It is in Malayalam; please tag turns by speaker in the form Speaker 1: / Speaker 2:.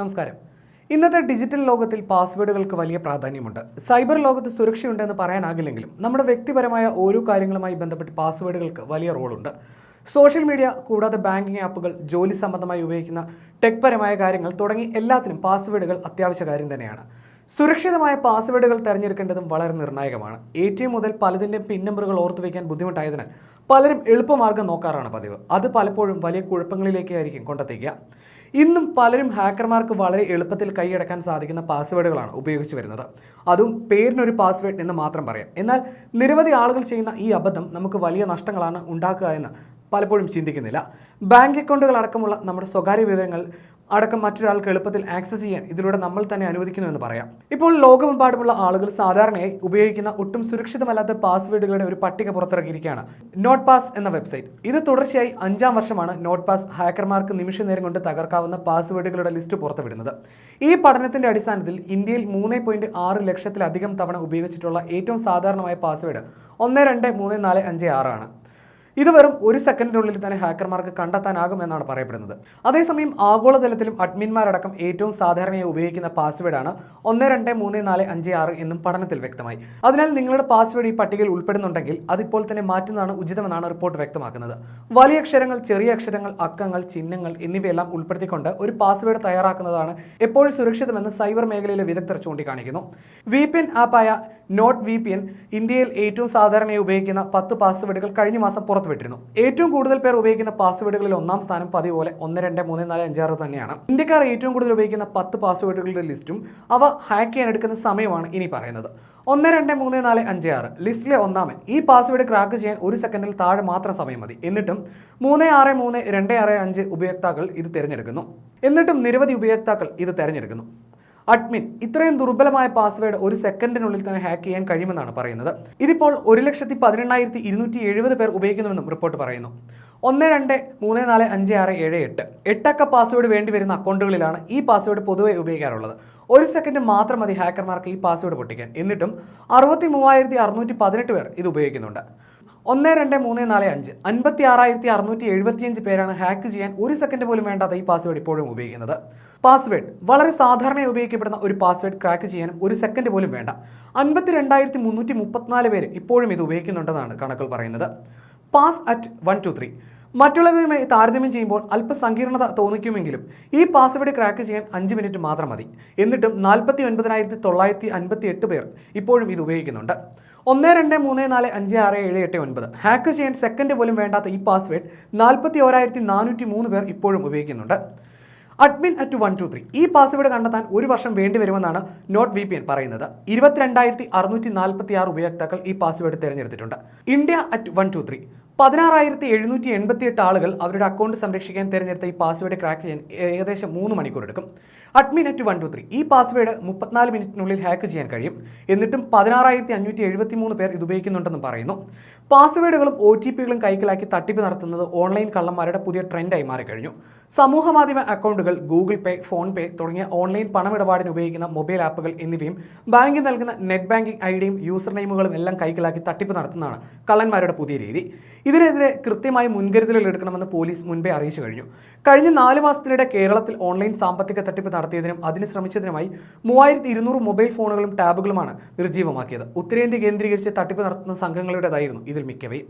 Speaker 1: നമസ്കാരം. ഇന്നത്തെ ഡിജിറ്റൽ ലോകത്തിൽ പാസ്വേഡുകൾക്ക് വലിയ പ്രാധാന്യമുണ്ട്. സൈബർ ലോകത്ത് സുരക്ഷയുണ്ടെന്ന് പറയാനാകില്ലെങ്കിലും നമ്മുടെ വ്യക്തിപരമായ ഓരോ കാര്യങ്ങളുമായി ബന്ധപ്പെട്ട് പാസ്വേഡുകൾക്ക് വലിയ റോളുണ്ട്. സോഷ്യൽ മീഡിയ കൂടാതെ ബാങ്കിങ് ആപ്പുകൾ ജോലി സംബന്ധമായി ഉപയോഗിക്കുന്ന ടെക് പരമായ കാര്യങ്ങൾ തുടങ്ങി എല്ലാത്തിനും പാസ്വേഡുകൾ അത്യാവശ്യ കാര്യം തന്നെയാണ്. സുരക്ഷിതമായ പാസ്വേഡുകൾ തിരഞ്ഞെടുക്കേണ്ടതും വളരെ നിർണായകമാണ്. എ ടി എം മുതൽ പലതിന്റെയും പിൻ നമ്പറുകൾ ഓർത്തു വയ്ക്കാൻ ബുദ്ധിമുട്ടായതിനാൽ പലരും എളുപ്പമാർഗം നോക്കാറാണ് പതിവ്. അത് പലപ്പോഴും വലിയ കുഴപ്പങ്ങളിലേക്കായിരിക്കും കൊണ്ടെത്തിക്കുക. ഇന്നും പലരും ഹാക്കർമാർക്ക് വളരെ എളുപ്പത്തിൽ കൈയടക്കാൻ സാധിക്കുന്ന പാസ്വേഡുകളാണ് ഉപയോഗിച്ചു വരുന്നത്. അതും പേരിനൊരു പാസ്വേഡ് എന്ന് മാത്രം പറയാം. എന്നാൽ നിരവധി ആളുകൾ ചെയ്യുന്ന ഈ അബദ്ധം നമുക്ക് വലിയ നഷ്ടങ്ങളാണ് ഉണ്ടാക്കുക എന്ന് പലപ്പോഴും ചിന്തിക്കുന്നില്ല. ബാങ്ക് അക്കൗണ്ടുകൾ അടക്കമുള്ള നമ്മുടെ സ്വകാര്യ വിവരങ്ങൾ അടക്കം മറ്റൊരാൾക്ക് എളുപ്പത്തിൽ ആക്സസ് ചെയ്യാൻ ഇതിലൂടെ നമ്മൾ തന്നെ അനുവദിക്കുന്നു എന്ന് പറയാം. ഇപ്പോൾ ലോകമെമ്പാടുമുള്ള ആളുകൾ സാധാരണയായി ഉപയോഗിക്കുന്ന ഒട്ടും സുരക്ഷിതമല്ലാത്ത പാസ്വേഡുകളുടെ ഒരു പട്ടിക പുറത്തിറക്കിയിരിക്കുകയാണ്. നോട്ട് പാസ് എന്ന വെബ്സൈറ്റ് ഇത് തുടർച്ചയായി അഞ്ചാം വർഷമാണ് നോട്ട് പാസ് ഹാക്കർമാർക്ക് നിമിഷ നേരം കൊണ്ട് തകർക്കാവുന്ന പാസ്വേഡുകളുടെ ലിസ്റ്റ് പുറത്തുവിടുന്നത്. ഈ പഠനത്തിന്റെ അടിസ്ഥാനത്തിൽ ഇന്ത്യയിൽ മൂന്ന് പോയിന്റ് ആറ് ലക്ഷത്തിലധികം തവണ ഉപയോഗിച്ചിട്ടുള്ള ഏറ്റവും സാധാരണമായ പാസ്വേഡ് ഒന്ന് രണ്ട് മൂന്ന് നാല് അഞ്ച് ആറാണ് ഇത് വെറും ഒരു സെക്കൻഡിനുള്ളിൽ തന്നെ ഹാക്കർമാർക്ക് കണ്ടെത്താനാകും എന്നാണ് പറയപ്പെടുന്നത്. അതേസമയം ആഗോളതലത്തിലും അഡ്മിന്മാരടക്കം ഏറ്റവും സാധാരണയായി ഉപയോഗിക്കുന്ന പാസ്വേഡാണ് ഒന്ന് രണ്ട് മൂന്ന് നാല് അഞ്ച് ആറ് എന്നും പഠനത്തിൽ വ്യക്തമായി. അതിനാൽ നിങ്ങളുടെ പാസ്വേഡ് ഈ പട്ടികയിൽ ഉൾപ്പെടുന്നുണ്ടെങ്കിൽ അതിപ്പോൾ തന്നെ മാറ്റുന്നതാണ് ഉചിതമെന്നാണ് റിപ്പോർട്ട് വ്യക്തമാക്കുന്നത്. വലിയ അക്ഷരങ്ങൾ ചെറിയ അക്ഷരങ്ങൾ അക്കങ്ങൾ ചിഹ്നങ്ങൾ എന്നിവയെല്ലാം ഉൾപ്പെടുത്തിക്കൊണ്ട് ഒരു പാസ്വേഡ് തയ്യാറാക്കുന്നതാണ് എപ്പോഴും സുരക്ഷിതമെന്ന് സൈബർ മേഖലയിലെ വിദഗ്ധർ ചൂണ്ടിക്കാണിക്കുന്നു. വി പി എൻ ആപ്പായ നോട്ട് വി പി എൻ ഇന്ത്യയിൽ ഏറ്റവും സാധാരണയായി ഉപയോഗിക്കുന്ന പത്ത് പാസ്വേഡുകൾ കഴിഞ്ഞ മാസം പുറത്തുവിട്ടിരുന്നു ഏറ്റവും കൂടുതൽ പേർ ഉപയോഗിക്കുന്ന പാസ്വേഡുകളിൽ ഒന്നാം സ്ഥാനം പതിവ് പോലെ ഒന്ന് രണ്ട് മൂന്ന് നാല് അഞ്ചാറ് തന്നെയാണ്. ഇന്ത്യക്കാർ ഏറ്റവും കൂടുതൽ ഉപയോഗിക്കുന്ന പത്ത് പാസ്വേഡുകളുടെ ലിസ്റ്റും അവ ഹാക്ക് ചെയ്യാൻ എടുക്കുന്ന സമയമാണ് ഇനി പറയുന്നത്. ഒന്ന് രണ്ട് മൂന്ന് നാല് അഞ്ച് ആറ്. ലിസ്റ്റിലെ ഒന്നാമൻ ഈ പാസ്വേഡ് ക്രാക്ക് ചെയ്യാൻ ഒരു സെക്കൻഡിൽ താഴെ മാത്രം സമയം മതി. എന്നിട്ടും മൂന്ന് ആറ് മൂന്ന് രണ്ട് ആറ് അഞ്ച് ഉപയോക്താക്കൾ ഇത് തിരഞ്ഞെടുക്കുന്നു. എന്നിട്ടും നിരവധി ഉപയോക്താക്കൾ ഇത് തിരഞ്ഞെടുക്കുന്നു. അഡ്മിൻ ഇത്രയും ദുർബലമായ പാസ്വേഡ് ഒരു സെക്കൻഡിനുള്ളിൽ തന്നെ ഹാക്ക് ചെയ്യാൻ കഴിയുമെന്നാണ് പറയുന്നത്. ഇതിപ്പോൾ ഒരു ലക്ഷത്തി പതിനെണ്ണായിരത്തി ഇരുന്നൂറ്റി എഴുപത് പേർ ഉപയോഗിക്കുന്നുവെന്നും റിപ്പോർട്ട് പറയുന്നു. ഒന്ന് രണ്ട് മൂന്ന് നാല് അഞ്ച് ആറ് ഏഴ് എട്ട്. എട്ടക്ക പാസ്വേഡ് വേണ്ടി വരുന്ന അക്കൗണ്ടുകളിലാണ് ഈ പാസ്വേഡ് പൊതുവെ ഉപയോഗിക്കാറുള്ളത്. ഒരു സെക്കൻഡ് മാത്രം മതി ഹാക്കർമാർക്ക് ഈ പാസ്വേഡ് പൊട്ടിക്കാൻ. എന്നിട്ടും അറുപത്തി മൂവായിരത്തി അറുന്നൂറ്റി പതിനെട്ട് പേർ ഇത് ഉപയോഗിക്കുന്നുണ്ട്. ഒന്ന് രണ്ട് മൂന്ന് നാല് അഞ്ച്. അൻപത്തി ആറായിരത്തി അറുന്നൂറ്റി എഴുപത്തിയഞ്ച് പേരാണ് ഹാക്ക് ചെയ്യാൻ ഒരു സെക്കൻഡ് പോലും വേണ്ടാത്ത ഈ പാസ്വേഡ് ഇപ്പോഴും ഉപയോഗിക്കുന്നത്. പാസ്വേഡ് വളരെ സാധാരണയായി ഉപയോഗിക്കപ്പെടുന്ന ഒരു പാസ്വേഡ് ക്രാക്ക് ചെയ്യാൻ ഒരു സെക്കൻഡ് പോലും വേണ്ട. അൻപത്തി രണ്ടായിരത്തി മുന്നൂറ്റി മുപ്പത്തിനാല് പേര് ഇപ്പോഴും ഇത് ഉപയോഗിക്കുന്നുണ്ടെന്നാണ് കണക്കുകൾ പറയുന്നത്. Pass at one two three മറ്റുള്ളവയുമായി താരതമ്യം ചെയ്യുമ്പോൾ അല്പ സങ്കീർണത തോന്നിക്കുമെങ്കിലും ഈ പാസ്വേഡ് ക്രാക്ക് ചെയ്യാൻ അഞ്ച് മിനിറ്റ് മാത്രം മതി. എന്നിട്ടും നാൽപ്പത്തി ഒൻപതിനായിരത്തി തൊള്ളായിരത്തി അൻപത്തി എട്ട് പേർ ഇപ്പോഴും ഇത് ഉപയോഗിക്കുന്നുണ്ട്. ഒന്ന് രണ്ട് മൂന്ന് നാല് അഞ്ച് ആറ് ഏഴ് എട്ട് ഒൻപത്. ഹാക്ക് ചെയ്യാൻ സെക്കൻഡ് പോലും വേണ്ടാത്ത ഈ പാസ്വേഡ് നാൽപ്പത്തി ഓരായിരത്തി നാനൂറ്റി മൂന്ന് പേർ ഇപ്പോഴും ഉപയോഗിക്കുന്നുണ്ട്. Admin at one two three ഈ പാസ്വേഡ് കണ്ടെത്താൻ ഒരു വർഷം വേണ്ടി വരുമെന്നാണ് നോട്ട് വി പി എൻ പറയുന്നത്. ഇരുപത്തിരണ്ടായിരത്തി അറുന്നൂറ്റി നാൽപ്പത്തി ആറ് ഉപയോക്താക്കൾ ഈ password തിരഞ്ഞെടുത്തിട്ടുണ്ട്. India at one two three പതിനാറായിരത്തി എഴുന്നൂറ്റി എൺപത്തി എട്ട് ആളുകൾ അവരുടെ അക്കൗണ്ട് സംരക്ഷിക്കാൻ തിരഞ്ഞെടുത്ത ഈ പാസ്വേഡ് ക്രാക്ക് ചെയ്യാൻ ഏകദേശം മൂന്ന് മണിക്കൂർ എടുക്കും admin at one two three. ഈ പാസ്വേഡ് മുപ്പത്തിനാല് മിനിറ്റിനുള്ളിൽ ഹാക്ക് ചെയ്യാൻ കഴിയും. എന്നിട്ടും പതിനാറായിരത്തി അഞ്ഞൂറ്റി എഴുപത്തി മൂന്ന് പേർ ഇത് ഉപയോഗിക്കുന്നുണ്ടെന്നും പറയുന്നു. പാസ്വേഡുകളും ഒ ടി പികളും കൈക്കലാക്കി തട്ടിപ്പ് നടത്തുന്നത് ഓൺലൈൻ കള്ളന്മാരുടെ പുതിയ ട്രെൻഡായി മാറിക്കഴിഞ്ഞു സമൂഹ മാധ്യമ അക്കൗണ്ടുകൾ ഗൂഗിൾ പേ ഫോൺ പേ തുടങ്ങിയ ഓൺലൈൻ പണമിടപാടിന് ഉപയോഗിക്കുന്ന മൊബൈൽ ആപ്പുകൾ എന്നിവയും ബാങ്കിൽ നൽകുന്ന നെറ്റ് ബാങ്കിംഗ് ഐഡിയും യൂസർ നെയിമുകളും എല്ലാം കൈക്കലാക്കി തട്ടിപ്പ് നടത്തുന്നതാണ് കള്ളന്മാരുടെ പുതിയ രീതി. ഇതിനെതിരെ കൃത്യമായി മുൻകരുതലുകൾ എടുക്കണമെന്ന് പോലീസ് മുൻപേ അറിയിച്ചു കഴിഞ്ഞു. കഴിഞ്ഞ നാല് മാസത്തിനിടെ കേരളത്തിൽ ഓൺലൈൻ സാമ്പത്തിക തട്ടിപ്പ് നടത്തിയതിനും അതിന് ശ്രമിച്ചതിനുമായി മൂവായിരത്തി ഇരുന്നൂറ് മൊബൈൽ ഫോണുകളും ടാബുകളുമാണ് നിർജീവമാക്കിയത്. ഉത്തരേന്ത്യ കേന്ദ്രീകരിച്ച് തട്ടിപ്പ് നടത്തുന്ന സംഘങ്ങളുടേതായിരുന്നു ഇതിൽ മിക്കവയും.